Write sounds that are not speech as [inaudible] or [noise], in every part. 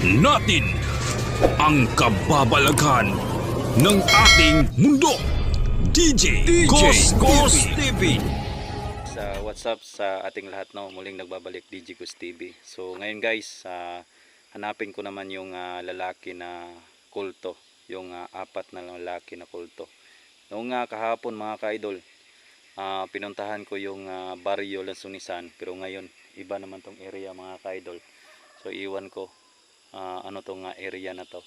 natin ang kababalaghan ng ating mundo. DJ, DJ Ghost TV. sa what's up sa ating lahat no muling nagbabalik DJ Gus TV so ngayon guys ah, hanapin ko naman yung ah, lalaki na kulto. Yung ah, apat na lalaki na kulto. Noong nga kahapon mga ka-idol ah, pinuntahan ko yung ah, barrio Lansunisan pero ngayon iba naman tong area mga ka-idol. So iwan ko ah, ano tong ah, area na to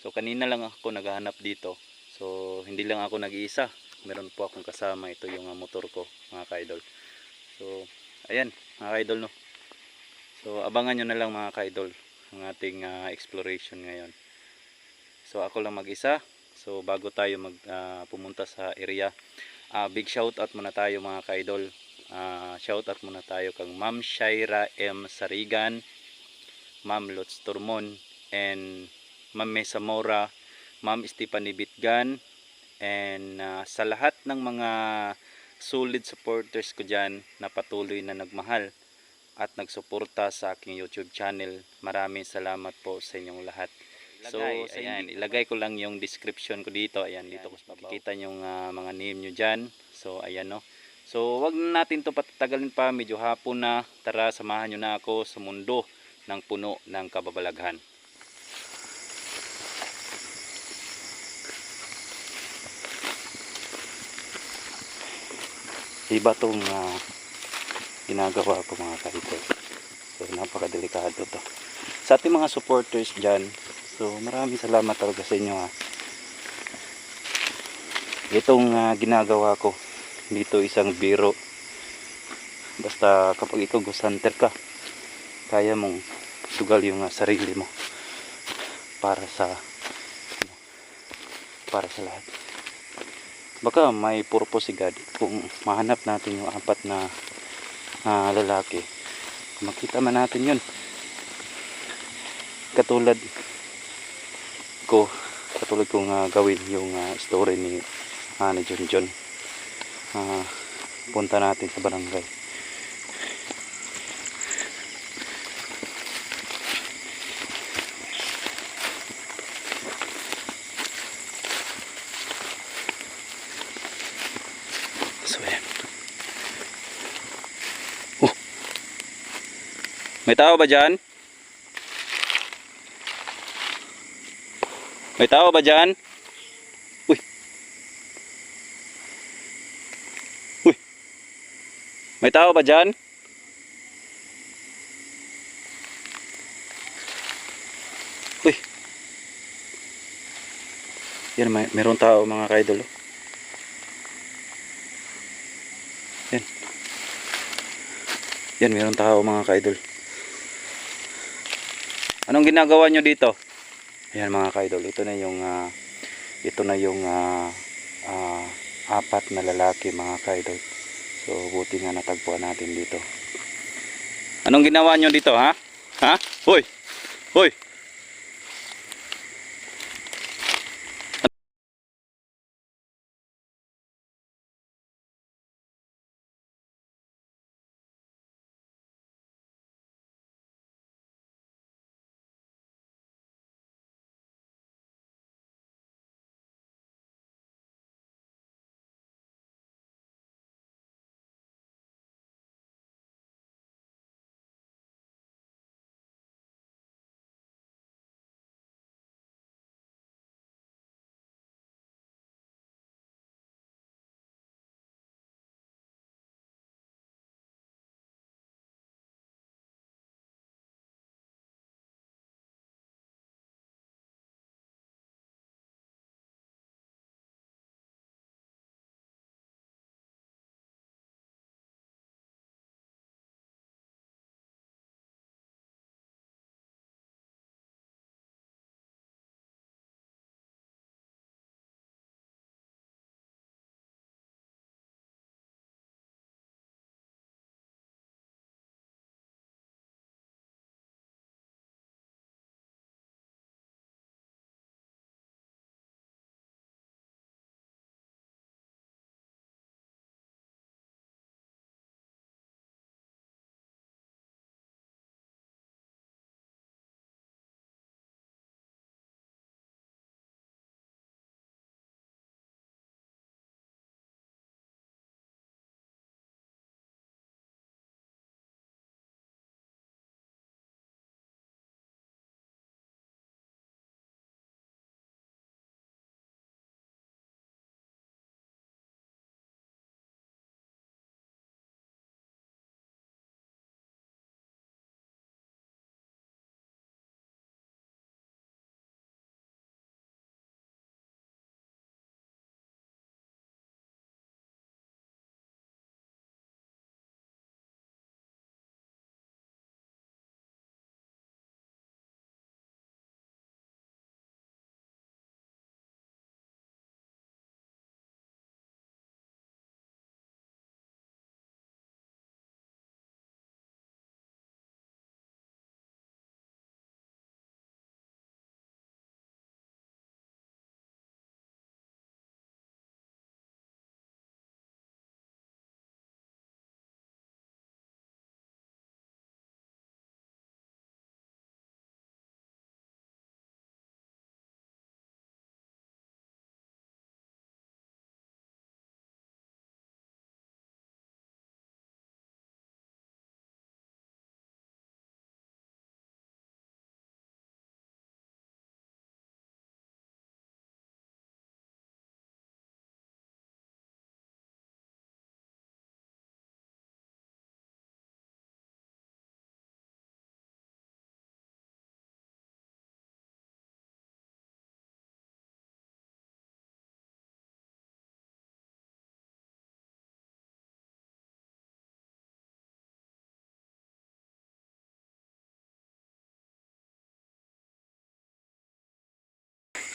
so kanina lang ako naghahanap dito so hindi lang ako nag-iisa meron po akong kasama ito yung ah, motor ko mga ka-idol So, ayan, mga ka-idol no. So, abangan nyo na lang mga ka-idol ang ating ah, exploration ngayon. So, ako lang mag-isa. So, bago tayo mag ah, pumunta sa area, ah, big shout out muna tayo mga ka-idol. Ah, shout out muna tayo kang Ma'am Shaira M. Sarigan, Ma'am Lutz Turmon, and Ma'am Mesa Mora, Ma'am Stephanie Bitgan, and ah, sa lahat ng mga solid supporters ko dyan na patuloy na nagmahal at nagsuporta sa aking YouTube channel. Maraming salamat po sa inyong lahat. So, ayan, ilagay ko lang yung description ko dito. Ayan, dito ko makikita yung ah, mga name nyo dyan. So, ayan no. So, wag na natin to patatagalin pa. Medyo hapon na. Tara, samahan nyo na ako sa mundo ng puno ng kababalaghan. iba tong ah, ginagawa ko mga kaidol so napakadelikado to. Sa ating mga supporters dyan so maraming salamat talaga sa inyo ha itong ah, ginagawa ko dito isang biro. Basta kapag ikaw ghost hunter ka kaya mong sugal yung ah, sarili mo para sa ano, para sa lahat. Baka may purpose si God kung mahanap natin yung apat na ah, lalaki makita man natin yun. Katulad ko katulad kong ah, gawin yung ah, story ni ah, ni John John. Ah, punta natin sa barangay So yan. Oh. May tao ba dyan? May tao ba dyan? Uy. Uy. May tao ba dyan? Uy. Yan, may, meron tao mga kaidol. oh. Yan. Meron tao mga kaidol. Anong ginagawa nyo dito? Ayan mga kaidol, ito na yung ah, ito na yung ah, ah, apat na lalaki mga kaidol. So buti nga natagpuan natin dito. Anong ginawa nyo dito ha? Ha? Hoy! Hoy!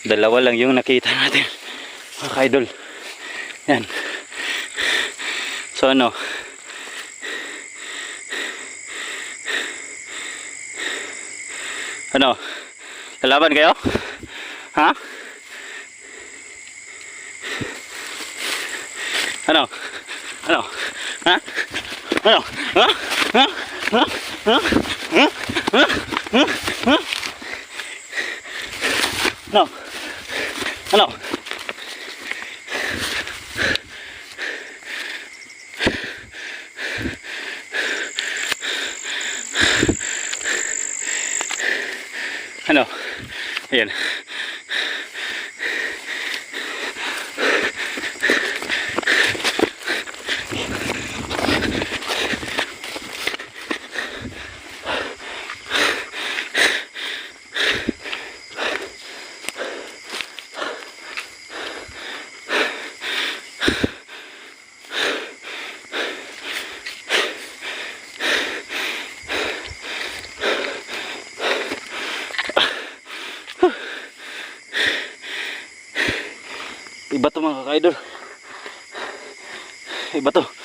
dalawa lang yung nakita natin. Mga idol yan. So ano? Ano? Lalaban kayo? Ha? Ano? Ano? Ha? Ano? Ha? Ha? Ha? Ha? Ha? Ha? Ha? No ano? Ano? Ayan. Iba to mga kakaidol. Iba to.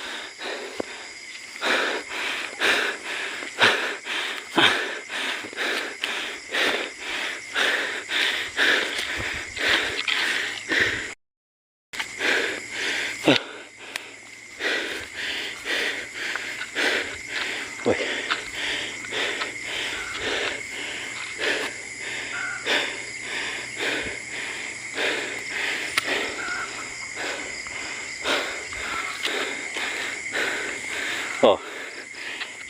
Oh.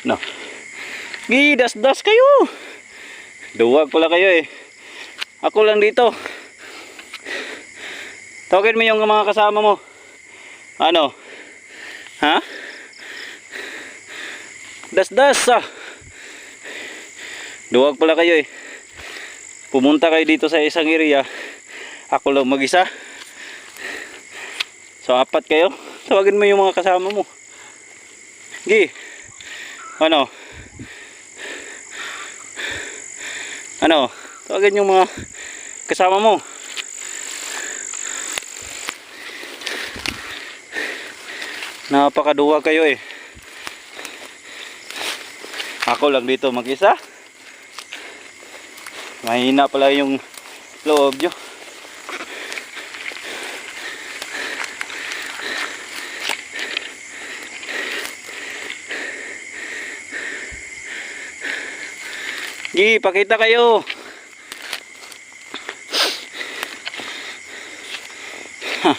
No. Gidas-das kayo. Duwag pala kayo eh. Ako lang dito. Tawagin mo yung mga kasama mo. Ano? Ha? Das-das ah. Duwag pala kayo eh. Pumunta kayo dito sa isang area. Ako lang mag-isa. So apat kayo. Tawagin mo yung mga kasama mo. Gi. Ano? Ano? Tawagin yung mga kasama mo. Napakaduwa kayo eh. Ako lang dito mag-isa. Mahina pala yung loob nyo. Gi, pakita kayo. Ha.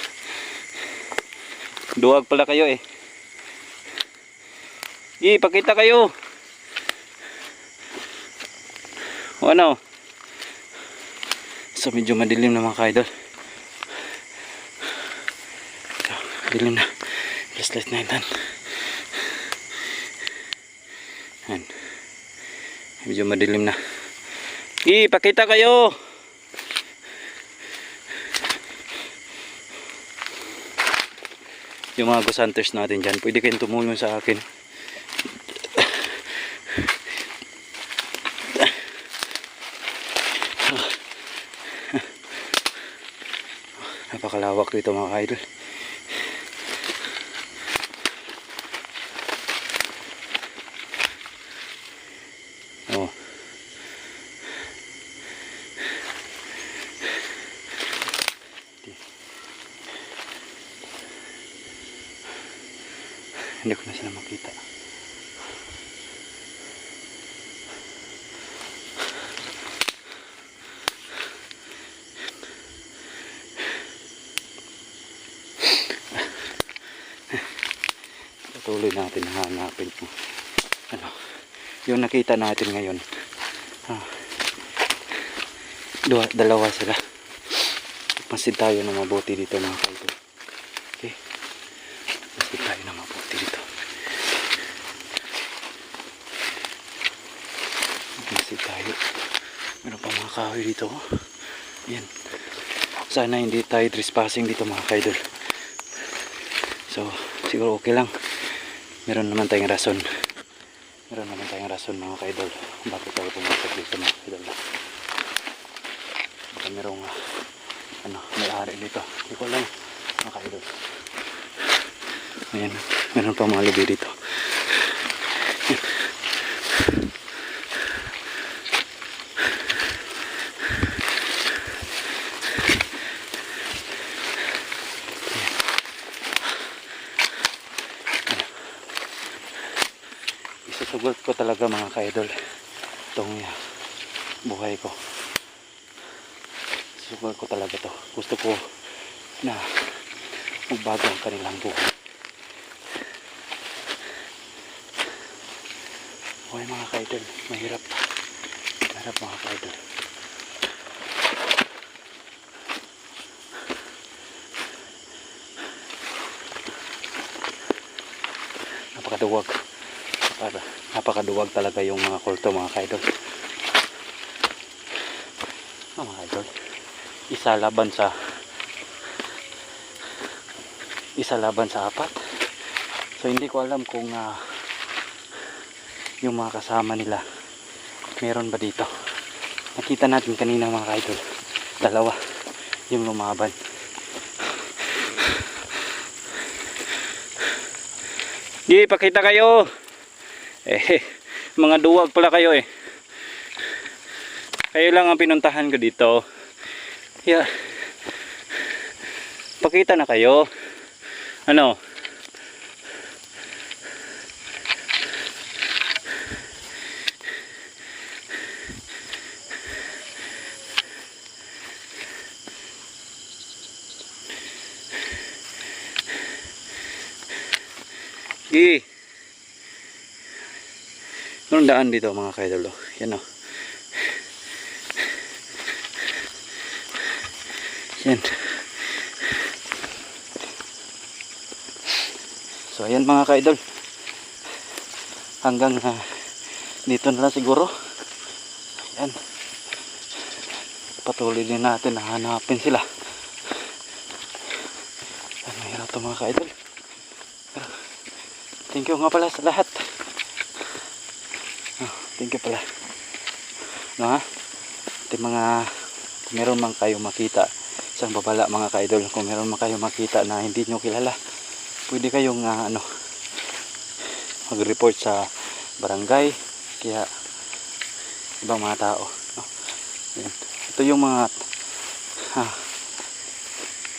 Duwag pala kayo eh. Gi, pakita kayo. O ano? So medyo madilim na mga kaidol. Dilim na. Flashlight na yan. Yan. Medyo madilim na. Gi, pakita kayo. Yung mga ghost natin dyan, pwede kayong tumulong sa akin. Napakalawak dito mga idol. Hindi ko na sila makita. Patuloy natin hanapin kung ano, yung nakita natin ngayon. Ah, dalawa sila. Masid tayo na mabuti dito mga kaidol. Okay? Masid tayo na mabuti dito. Masid tayo. Meron pa mga kahoy dito. Yan. Sana hindi tayo trespassing dito mga kaidol. So, siguro okay lang. Meron naman tayong rason. Meron naman tayong rason mga kaidol. Bakit tayo pumasok dito mga kaidol. Baka merong ano, may-ari dito. Hindi ko alam mga kaidol. Ayan, meron pa mga lubi dito. Isusugot ko talaga mga kaidol itong uh, buhay ko. Isusugot ko talaga to. Gusto ko na magbago ang kanilang buhay. Buhay mga kaidol, mahirap. Mahirap mga kaidol. Napakaduwag. Para napakaduwag talaga yung mga kulto mga kaidol. Ah, mga kaidol. Isa laban sa isa laban sa apat. So hindi ko alam kung ah, yung mga kasama nila meron ba dito. Nakita natin kanina mga kaidol. Dalawa yung lumaban. Di, pakita kayo. Eh, [laughs] mga duwag pala kayo eh. Kayo lang ang pinuntahan ko dito. Yeah. Pakita na kayo. Ano? Gi. Meron daan dito mga kaidol. oh. Yan o. Yan. So ayan mga kaidol. Hanggang ah, dito na lang siguro. Ayan. Patuloy din natin na hanapin sila. Ay, mahirap to mga kaidol. Thank you nga pala sa lahat. Thank you pala. No ha? Yung mga kung meron man kayo makita isang babala mga kaidol kung meron man kayo makita na hindi nyo kilala pwede kayong ah, ano mag-report sa barangay kaya ibang mga tao no? Ito yung mga ah,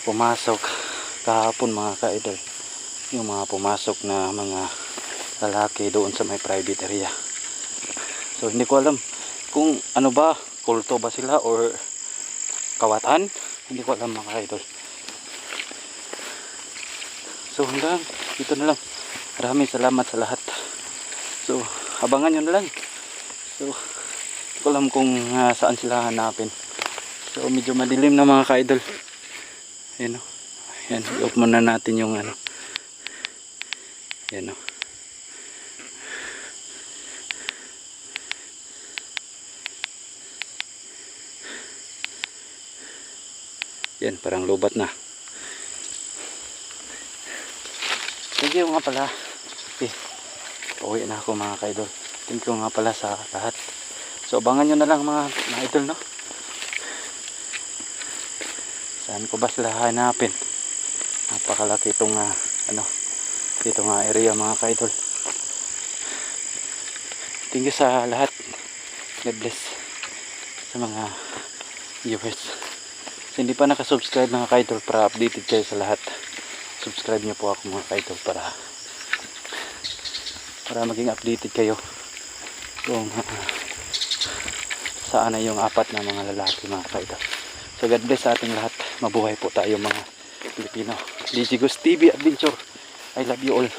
pumasok kahapon mga kaidol yung mga pumasok na mga lalaki doon sa may private area so hindi ko alam kung ano ba kulto ba sila or kawatan hindi ko alam mga kaidol So hanggang dito na lang. Maraming salamat sa lahat. So abangan nyo na lang. So hindi ko alam kung ah, saan sila hanapin. So medyo madilim na mga ka-idol. Ayan o. Ayan. I-off muna natin yung ano. Ayan o. Yan, parang lubat na. Thank you nga pala. Okay. Pauwi na ako mga kaidol. Thank you nga pala sa lahat. So abangan nyo na lang mga, mga idol no. Saan ko ba sila hanapin? Napakalaki itong ah, ano, dito nga area mga kaidol. Thank you sa lahat. God bless sa mga viewers. Hindi pa nakasubscribe mga kaidol para updated kayo sa lahat. Subscribe niyo po ako mga kaidol para para maging updated kayo kung uh, saan na yung apat na mga lalaki mga kaidol. So God bless sa ating lahat. Mabuhay po tayo mga Pilipino. Gus TV Adventure. I love you all